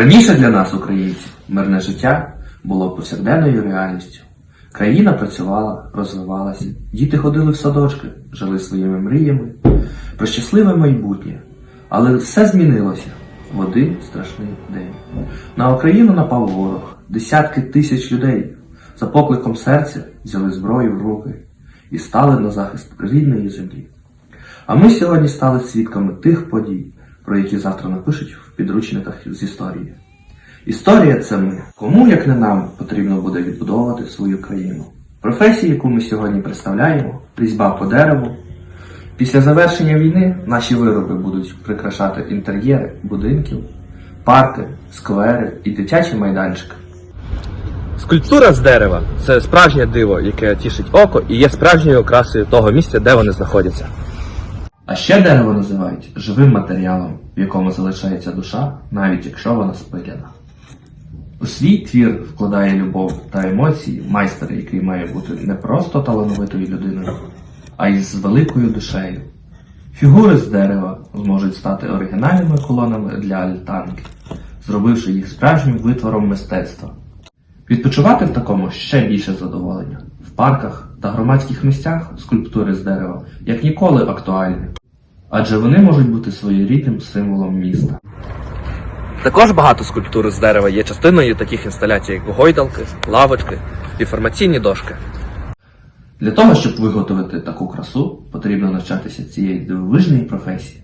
Раніше для нас, українців, мирне життя було повсякденною реальністю. Країна працювала, розвивалася, діти ходили в садочки, жили своїми мріями про щасливе майбутнє. Але все змінилося в один страшний день. На Україну напав ворог, десятки тисяч людей за покликом серця взяли зброю в руки і стали на захист рідної землі. А ми сьогодні стали свідками тих подій, про які завтра напишуть в підручниках з історії. Історія це ми. Кому, як не нам, потрібно буде відбудовувати свою країну. Професія, яку ми сьогодні представляємо, різьба по дереву. Після завершення війни наші вироби будуть прикрашати інтер'єри будинків, парки, сквери і дитячі майданчики. Скульптура з дерева це справжнє диво, яке тішить око і є справжньою окрасою того місця, де вони знаходяться. А ще дерево називають живим матеріалом, в якому залишається душа, навіть якщо вона спиляна. У свій твір вкладає любов та емоції майстер, який має бути не просто талановитою людиною, а й з великою душею. Фігури з дерева зможуть стати оригінальними колонами для альтанки, зробивши їх справжнім витвором мистецтва. Відпочивати в такому ще більше задоволення. В парках та громадських місцях скульптури з дерева як ніколи актуальні, адже вони можуть бути своєрідним символом міста. Також багато скульптур з дерева є частиною таких інсталяцій, як гойдалки, лавочки, інформаційні дошки. Для того, щоб виготовити таку красу, потрібно навчатися цієї дивовижної професії.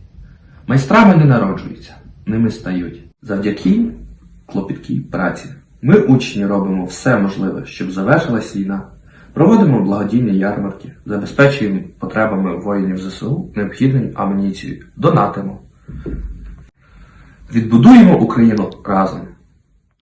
Майстрами не народжуються, ними стають. Завдяки клопіткій праці. Ми, учні, робимо все можливе, щоб завершилась війна. Проводимо благодійні ярмарки, забезпечуємо потребами воїнів ЗСУ необхідною амуніцією, донатимо. Відбудуємо Україну разом.